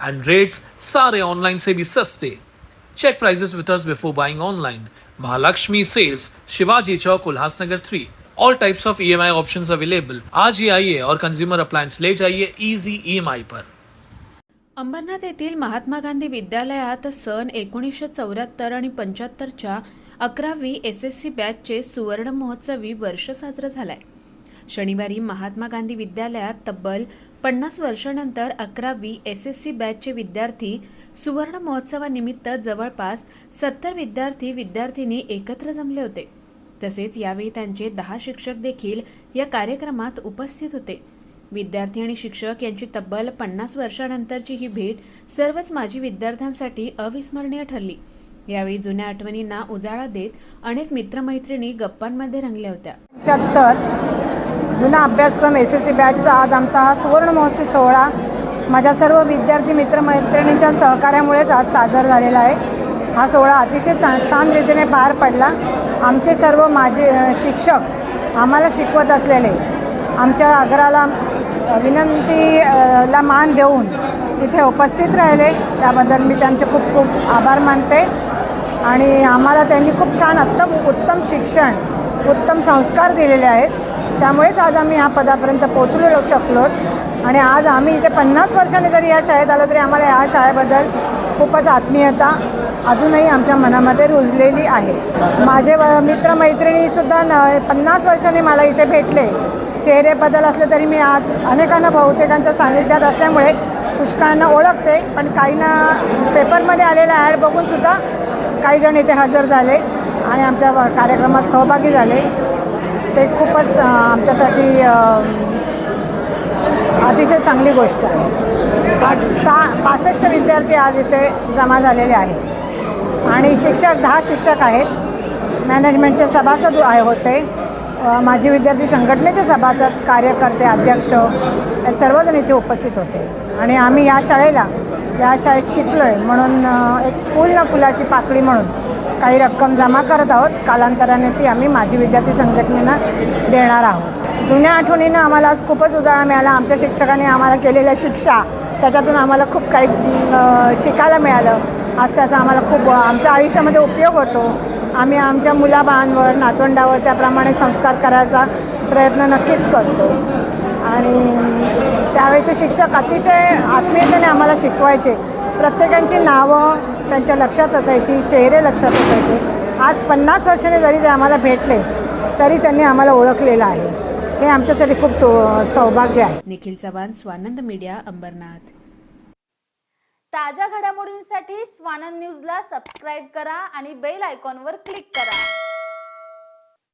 and rates sare online se bhi saste check prices with us before buying online. Mahalakshmi sales shivaji chowk ulhasnagar 3 all types of EMI options available आज ही आइए और consumer appliance ले जाइए easy EMI पर अंबरनाथ येथील महात्मा गांधी विद्यालयात सन एकोणीसशे चौऱ्याहत्तर आणि पंच्याहत्तरच्या अकरावी एस एस सी बॅचचे सुवर्ण महोत्सवी वर्ष साजरं झालंय. शनिवारी महात्मा गांधी विद्यालयात तब्बल पन्नास वर्षानंतर अकरावी एस एस सी बॅचचे विद्यार्थी सुवर्ण महोत्सवानिमित्त जवळपास सत्तर विद्यार्थी विद्यार्थिनी एकत्र जमले होते. तसेच यावेळी त्यांचे दहा शिक्षक देखील या कार्यक्रमात उपस्थित होते. विद्यार्थी आणि शिक्षक यांची तब्बल पन्नास वर्षानंतरची ही भेट सर्वच माजी विद्यार्थ्यांसाठी अविस्मरणीय ठरली. यावेळी जुन्या आठवणींना उजाळा देत अनेक मित्रमैत्रिणी गप्पांमध्ये रंगल्या होत्या. जुना अभ्यासक्रम एस एस सी बॅचचा आज आमचा हा सुवर्ण सोहळा माझ्या सर्व विद्यार्थी मित्रमैत्रिणींच्या सहकार्यामुळेच आज साजरा झालेला आहे. हा सोहळा अतिशय चा छान रीतीने पार पडला. आमचे सर्व माझे शिक्षक आम्हाला शिकवत असलेले आमच्या आग्राला विनंतीला विनंती ला मान देऊन इथे उपस्थित राहिले. त्याबद्दल मी त्यांचे खूप खूप आभार मानते आणि आम्हाला त्यांनी खूप छान उत्तम उत्तम शिक्षण उत्तम संस्कार दिलेले आहेत. त्यामुळेच आज आम्ही ह्या पदापर्यंत पोचलेलो शकलो आणि आज आम्ही इथे पन्नास वर्षांनी जरी या शाळेत आलो तरी आम्हाला या शाळेबद्दल खूपच आत्मीयता अजूनही आमच्या मनामध्ये रुजलेली आहे. माझे व- मित्रमैत्रिणीसुद्धा न पन्नास वर्षांनी मला इथे भेटले. चेहरे बदल असले तरी मी आज अनेकांना बहुतेकांच्या सानिध्यात असल्यामुळे पुष्कळांना ओळखते. पण काहींना पेपरमध्ये आलेला ॲड बघूनसुद्धा काही जण इथे हजर झाले आणि आमच्या व- कार्यक्रमात सहभागी झाले. ते खूपच आमच्यासाठी अतिशय चांगली गोष्ट आहे. सा सा पासष्ट विद्यार्थी आज इथे जमा झालेले आहेत. आणि शिक्षक दहा शिक्षक आहेत. मॅनेजमेंटचे सभासद आहे होते. माजी विद्यार्थी संघटनेचे सभासद कार्यकर्ते अध्यक्ष हे सर्वजण इथे उपस्थित होते. आणि आम्ही या शाळेला या शाळेत शिकलो आहे म्हणून एक फूल ना फुलाची पाकळी म्हणून काही रक्कम जमा करत आहोत. कालांतराने ती आम्ही माजी विद्यार्थी संघटनेनं देणार आहोत. जुन्या आठवणीनं आम्हाला आज खूपच उजाळा मिळाला. आमच्या शिक्षकाने आम्हाला केलेल्या शिक्षा त्याच्यातून आम्हाला खूप काही शिकायला मिळालं. आज त्याचा आम्हाला खूप आमच्या आयुष्यामध्ये उपयोग होतो. आम्ही आमच्या मुलाबाळांवर नातवंडावर त्याप्रमाणे संस्कार करायचा प्रयत्न नक्कीच करतो. आणि त्यावेळेचे शिक्षक अतिशय आत्मीयतेने आम्हाला शिकवायचे. प्रत्येकांची नावं त्यांच्या लक्षात असायची चेहरे लक्षात असायचे. आज पन्नास वर्षाने जरी ते आम्हाला भेटले तरी त्यांनी आम्हाला ओळखलेलं आहे. हे आमच्यासाठी खूप सौ सौभाग्य आहे. निखिल चव्हाण स्वानंद मीडिया अंबरनाथ. ताज्या घडामोडींसाठी स्वानंद न्यूजला सबस्क्राईब करा आणि बेल आयकॉनवर क्लिक करा.